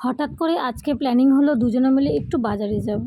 হঠাৎ করে আজকে প্ল্যানিং হলো দুজনে মিলে একটু বাজারে যাব।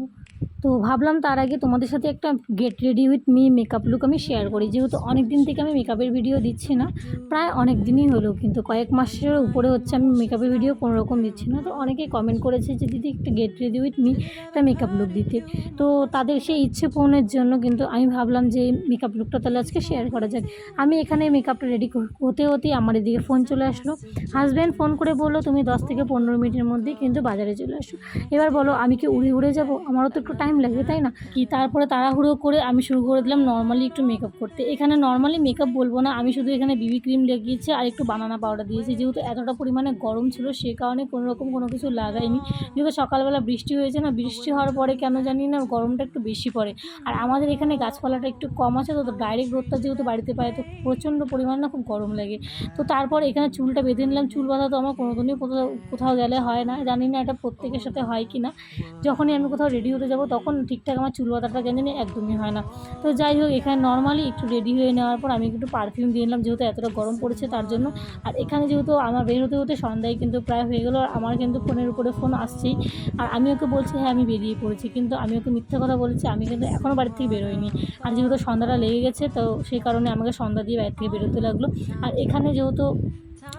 তো ভাবলাম তার আগে তোমাদের সাথে একটা get ready with me makeup look আমি শেয়ার করি। যেহেতু অনেক দিন থেকে আমি মেকআপের ভিডিও দিচ্ছি না, প্রায় অনেক দিনই হলো, কিন্তু কয়েক মাসের উপরে হচ্ছে আমি মেকআপের ভিডিও কোনো রকম দিচ্ছি না। তো অনেকেই কমেন্ট করেছে যে, দিদি, একটা গেট রেডি উইথ মি একটা মেকআপ লুক দিতে। তো তাদের সেই ইচ্ছে পূরণের জন্য কিন্তু আমি ভাবলাম যে মেকআপ লুকটা তাহলে আজকে শেয়ার করা যাক। আমি এখানে মেকআপটা রেডি হতে হতেই আমার এদিকে ফোন চলে আসলো। হাজব্যান্ড ফোন করে বলল, তুমি দশ থেকে পনেরো মিনিটের মধ্যেই কিন্তু বাজারে চলে আসো। এবার বলো, আমি কি উড়ে উড়ে যাব? আমারও তো একটু টাইম লাগবে তাই না? কি তারপরে তাড়াহুড়ো করে আমি শুরু করে দিলাম নর্মালি একটু মেকআপ করতে। এখানে নর্মালি মেকআপ বলব না, আমি শুধু এখানে বিবি ক্রিম লাগিয়েছি আর একটু বানানা পাউডার দিয়েছি। যেহেতু এতটা পরিমাণে গরম ছিল, সে কারণে কোনো রকম কোনো কিছু লাগাইনি। যেহেতু সকালবেলা বৃষ্টি হয়েছে না, বৃষ্টি হওয়ার পরে কেন জানি না গরমটা একটু বেশি পড়ে। আর আমাদের এখানে গাছপালাটা একটু কম আছে, তো ডাইরেক্ট রোদটা যেহেতু বাড়িতে পায়, তো প্রচণ্ড পরিমাণে না খুব গরম লাগে। তো তারপর এখানে চুলটা বেঁধে নিলাম। চুল বাঁধা তো আমার কোনোদিনই কোথাও কোথাও গেলে হয় না। জানি না এটা প্রত্যেকের সাথে হয় কি না যখনই আমি কোথাও রেডি হতে যাব তখন ঠিকঠাক আমার চুল বাঁধাটা কেন জানি একদমই হয় না। তো যাই হোক, এখানে নর্মালি একটু রেডি হয়ে নেওয়ার পর আমি একটু পারফিউম দিয়ে নিলাম, যেহেতু এতটা গরম পড়েছে তার জন্য। আর এখানে যেহেতু আমার বের হতে হতে সন্ধ্যায় কিন্তু প্রায় হয়ে গেলো, আর আমার কিন্তু ফোনের উপরে ফোন আসছেই। আর আমি ওকে বলছি হ্যাঁ আমি বেরিয়ে পড়েছি। কিন্তু আমি ওকে মিথ্যা কথা বলেছি, আমি কিন্তু এখনও বাড়ির থেকে বেরোইনি আর যেহেতু সন্ধ্যাটা লেগে গেছে, তো সেই কারণে আমাকে সন্ধ্যা দিয়ে বাড়ি থেকে বেরোতে লাগল। আর এখানে যেহেতু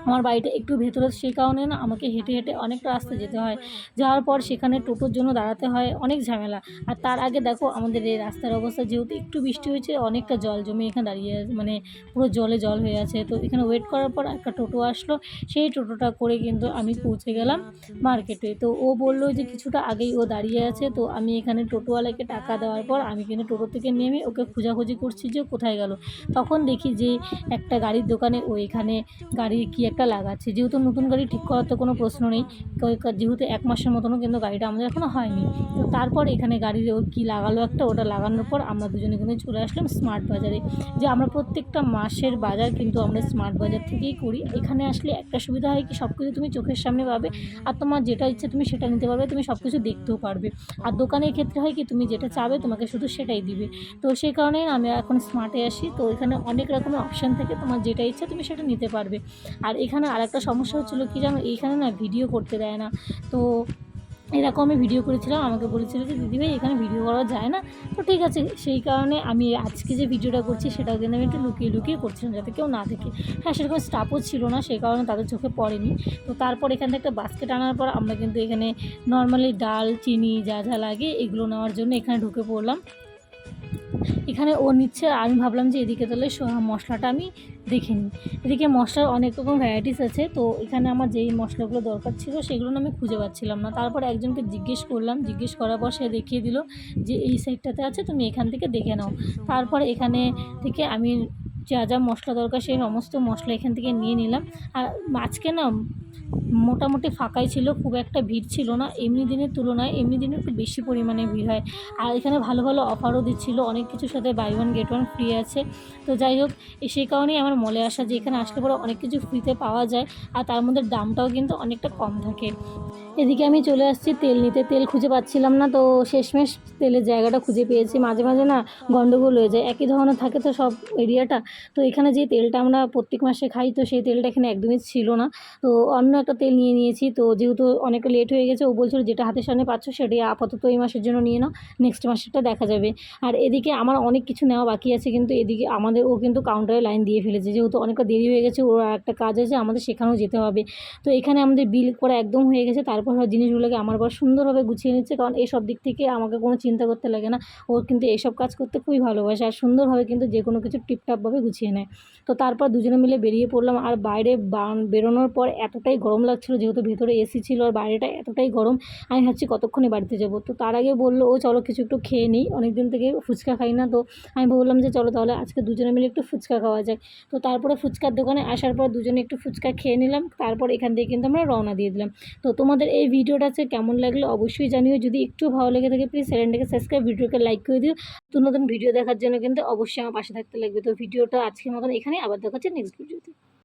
আমার বাড়িটা একটু ভেতরে, সেই কারণে না আমাকে হেঁটে হেঁটে অনেকটা রাস্তা যেতে হয়। যাওয়ার পর সেখানে টোটোর জন্য দাঁড়াতে হয়, অনেক ঝামেলা। আর তার আগে দেখো আমাদের এই রাস্তার অবস্থা, যেহেতু একটু বৃষ্টি হয়েছে, অনেকটা জল জমে এখানে দাঁড়িয়ে মানে পুরো জলে জল হয়ে আছে। তো এখানে ওয়েট করার পর একটা টোটো আসলো, সেই টোটোটা করে কিন্তু আমি পৌঁছে গেলাম মার্কেটে তো ও বলল যে কিছুটা আগেই ও দাঁড়িয়ে আছে, তো আমি এখানে টোটোওয়ালাকে টাকা দেওয়ার পর আমি কিন্তু টোটো থেকে নেমে ওকে খোঁজাখুঁজি করছি যে কোথায় গেল। তখন দেখি যে একটা গাড়ির দোকানে ও এখানে গাড়ি কি একটা লাগাচ্ছে? যেহেতু নতুন গাড়ি ঠিক করার তো কোনো প্রশ্ন নেই। যেহেতু এক মাসের মতনও কিন্তু গাড়িটা আমাদের এখনও হয়নি। তো তারপর এখানে গাড়ির ও কী লাগালো একটা, ওটা লাগানোর পর আমরা দুজনে কিন্তু চলে আসলাম স্মার্ট বাজারে যে আমরা প্রত্যেকটা মাসের বাজার কিন্তু আমরা স্মার্ট বাজার থেকেই করি। এখানে আসলে একটা সুবিধা হয় কি সব কিছু তুমি চোখের সামনে পাবে। আর তোমার যেটা ইচ্ছে তুমি সেটা নিতে পারবে, তুমি সব কিছু দেখতেও পারবে। আর দোকানের ক্ষেত্রে হয় কি, তুমি যেটা চাবে তোমাকে শুধু সেটাই দিবে। তো সেই কারণেই আমি এখন স্মার্টে আসি। তো এখানে অনেক রকমের অপশান থেকে, তোমার যেটা ইচ্ছে তুমি সেটা নিতে পারবে। আর এখানে আরেকটা সমস্যা হচ্ছিল কি জানো, এইখানে না ভিডিও করতে দেয় না। তো এরকম আমি ভিডিও করেছিলাম, আমাকে বলেছিল যে দিদিভাই এখানে ভিডিও করা যায় না। তো ঠিক আছে, সেই কারণে আমি আজকে যে ভিডিওটা করছি সেটা কিন্তু আমি একটু লুকিয়ে লুকিয়ে করছিলাম যাতে কেউ না দেখে। হ্যাঁ সেরকম স্টাফও ছিল না সেই কারণে তাদের চোখে পড়েনি। তো তারপর এখান থেকে একটা বাস্কেট আনার পর আমরা কিন্তু এখানে নর্মালি ডাল, চিনি যা যা লাগে, এগুলো নেওয়ার জন্য এখানে ঢুকে পড়লাম। এখানে ও নিচ্ছে আর আমি ভাবলাম যে এদিকে তাহলে মশলাটা আমি দেখে নিই। এদিকে মশলার অনেক রকম ভ্যারাইটিস আছে, তো এখানে আমার যেই মশলাগুলো দরকার ছিল সেগুলো আমি খুঁজে পাচ্ছিলাম না। তারপর একজনকে জিজ্ঞেস করলাম, জিজ্ঞেস করার পর সে দেখিয়ে দিল যে এই সাইডটাতে আছে, তুমি এখান থেকে দেখে নাও। তারপর এখানে থেকে আমি যা যা মশলা দরকার সেই সমস্ত মশলা এখান থেকে নিয়ে নিলাম। আর আজকে না মোটামুটি ফাঁকাই ছিল, খুব একটা ভিড় ছিল না। এমনি দিনের তুলনায় এমনি দিনে একটু বেশি পরিমাণে ভিড় হয়। আর এখানে ভালো ভালো অফারও দিচ্ছিল, অনেক কিছুর সাথে buy one get one free আছে। তো যাই হোক সেই কারণেই আমার মলে আসা যে এখানে আসলে পরে অনেক কিছু ফ্রিতে পাওয়া যায়। আর তার মধ্যে দামটাও কিন্তু অনেকটা কম থাকে। এদিকে আমি চলে আসছি তেল নিতে। তেল খুঁজে পাচ্ছিলাম না, তো শেষমেশ তেলের জায়গাটা খুঁজে পেয়েছি। মাঝে মাঝে না গন্ডগোল হয়ে যায়। একই ধরনের থাকে তো সব এরিয়াটা। তো এখানে যে তেলটা আমরা প্রত্যেক মাসে খাই, তো সেই তেলটা এখানে একদমই ছিল না। তো অন্য একটা তেল নিয়ে নিয়েছি, তো যেহেতু অনেকটা লেট হয়ে গেছে, ও বলছিল যেটা হাতের সামনে পাচ্ছ সেটাই আপাতত এই মাসের জন্য নিয়ে নাও নেক্সট মাসেরটা দেখা যাবে। আর এদিকে আমার অনেক কিছু নেওয়া বাকি আছে, কিন্তু এদিকে আমাদের, ও কিন্তু কাউন্টারে লাইন দিয়ে ফেলেছে। যেহেতু অনেকটা দেরি হয়ে গেছে, ওর একটা কাজ আছে, আমাদের সেখানেও যেতে হবে। তো এখানে আমাদের বিল করা একদম হয়ে গেছে তারপর জিনিসগুলোকে আমার বর সুন্দরভাবে গুছিয়ে নিচ্ছে, কারণ এইসব দিক থেকে আমাকে কোনো চিন্তা করতে লাগে না। ও কিন্তু এইসব কাজ করতে খুবই ভালোবাসে আর সুন্দরভাবে কিন্তু যে কোনো কিছু টিপটাপভাবে গুছিয়ে নেয়। তো তারপর দুজনে মিলে বেরিয়ে পড়লাম আর বাইরে বেরোনোর পর এতটাই গরম লাগছিল যেহেতু ভেতরে এসি ছিল আর বাইরেটা এতটাই গরম, আমি ভাবছি কতক্ষণে বাড়িতে যাব? তো তার আগে বলল, ও চলো কিছু একটু খেয়ে নিই অনেক দিন থেকে ফুচকা খাই না। তো আমি বললাম যে, চলো তাহলে আজকে দুজনে মিলে একটু ফুচকা খাওয়া যায় তো তারপরে ফুচকার দোকানে আসার পর দুজনে একটু ফুচকা খেয়ে নিলাম, তারপর এখান থেকে কিন্তু আমরা রওনা দিয়ে দিলাম। তো তোমাদের এই ভিডিওটা আছে কেমন লাগল অবশ্যই জানিও। যদি একটু ভালো লেগে থাকে প্লিজ চ্যানেলটাকে সাবস্ক্রাইব ভিডিওকে লাইক করে দিও। তো নতুন ভিডিও দেখার জন্য কিন্তু অবশ্যই আমার পাশে থাকতে লাগবে। তো ভিডিওটা আজকের মতন এখানে আবার দেখা হচ্ছে নেক্সট ভিডিওতে